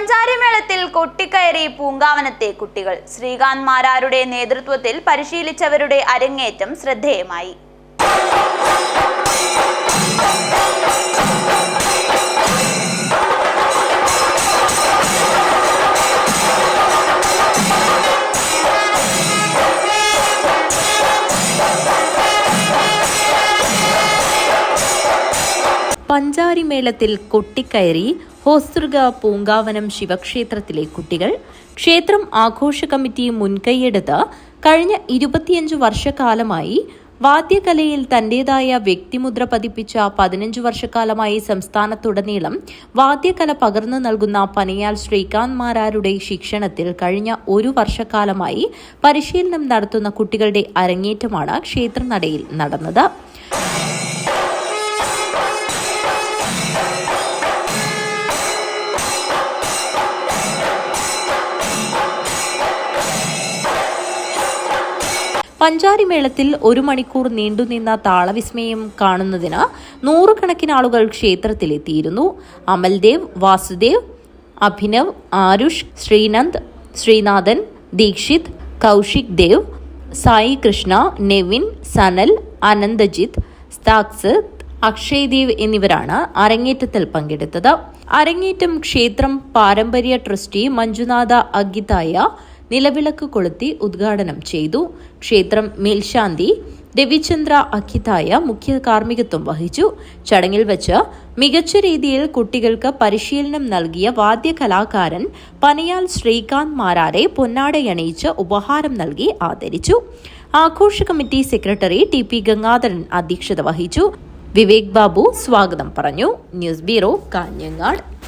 പഞ്ചാരിമേളത്തിൽ കൊട്ടിക്കയറി പൂങ്കാവനത്തെ കുട്ടികൾ. ശ്രീകാന്ത് മാരാരുടെ നേതൃത്വത്തിൽ പരിശീലിച്ചവരുടെ അരങ്ങേറ്റം ശ്രദ്ധേയമായി. പഞ്ചാരിമേളത്തിൽ കൊട്ടിക്കയറി ഹോസ്തൃക പൂങ്കാവനം ശിവക്ഷേത്രത്തിലെ കുട്ടികൾ ക്ഷേത്രം ആഘോഷ കമ്മിറ്റി മുൻകൈയെടുത്ത് കഴിഞ്ഞ ഇരുപത്തിയഞ്ചു വർഷക്കാലമായി വാദ്യകലയിൽ തന്റേതായ വ്യക്തിമുദ്ര പതിപ്പിച്ച പതിനഞ്ചു വർഷക്കാലമായി സംസ്ഥാനത്തുടനീളം വാദ്യകല പകർന്നു നൽകുന്ന പനയാൽ ശ്രീകാന്ത് മാരാരുടെ ശിക്ഷണത്തിൽ കഴിഞ്ഞ ഒരു വർഷക്കാലമായി പരിശീലനം നടത്തുന്ന കുട്ടികളുടെ അരങ്ങേറ്റമാണ് ക്ഷേത്രനടയിൽ നടന്നത്. പഞ്ചാരിമേളത്തിൽ ഒരു മണിക്കൂർ നീണ്ടുനിന്ന താളവിസ്മയം കാണുന്നതിന് നൂറുകണക്കിന് ആളുകൾ ക്ഷേത്രത്തിലെത്തിയിരുന്നു. അമൽദേവ് വാസുദേവ് അഭിനവ് ആരുഷ് ശ്രീനന്ദ് ശ്രീനാഥൻ ദീക്ഷിത് കൗശിക് ദേവ് സായി കൃഷ്ണ നെവിൻ സനൽ അനന്തജിത്ത് സ്താക്സ് അക്ഷയ് ദേവ് എന്നിവരാണ് അരങ്ങേറ്റത്തിൽ പങ്കെടുത്തത്. അരങ്ങേറ്റം ക്ഷേത്രം പാരമ്പര്യ ട്രസ്റ്റി മഞ്ജുനാഥ അഗിതായ നിലവിളക്ക് കൊളുത്തി ഉദ്ഘാടനം ചെയ്തു. ക്ഷേത്രം മേൽശാന്തി രവിചന്ദ്ര അഖിതായ മുഖ്യ കാർമ്മികത്വം വഹിച്ചു. ചടങ്ങിൽ വച്ച് മികച്ച രീതിയിൽ കുട്ടികൾക്ക് പരിശീലനം നൽകിയ വാദ്യകലാകാരൻ പനയാൽ ശ്രീകാന്ത് മാരാരെ പൊന്നാടയണിയിച്ച് ഉപഹാരം നൽകി ആദരിച്ചു. ആഘോഷ committee secretary T P Gangadharan അധ്യക്ഷത വഹിച്ചു. വിവേക് ബാബു സ്വാഗതം പറഞ്ഞു. News bureau Kanhangad.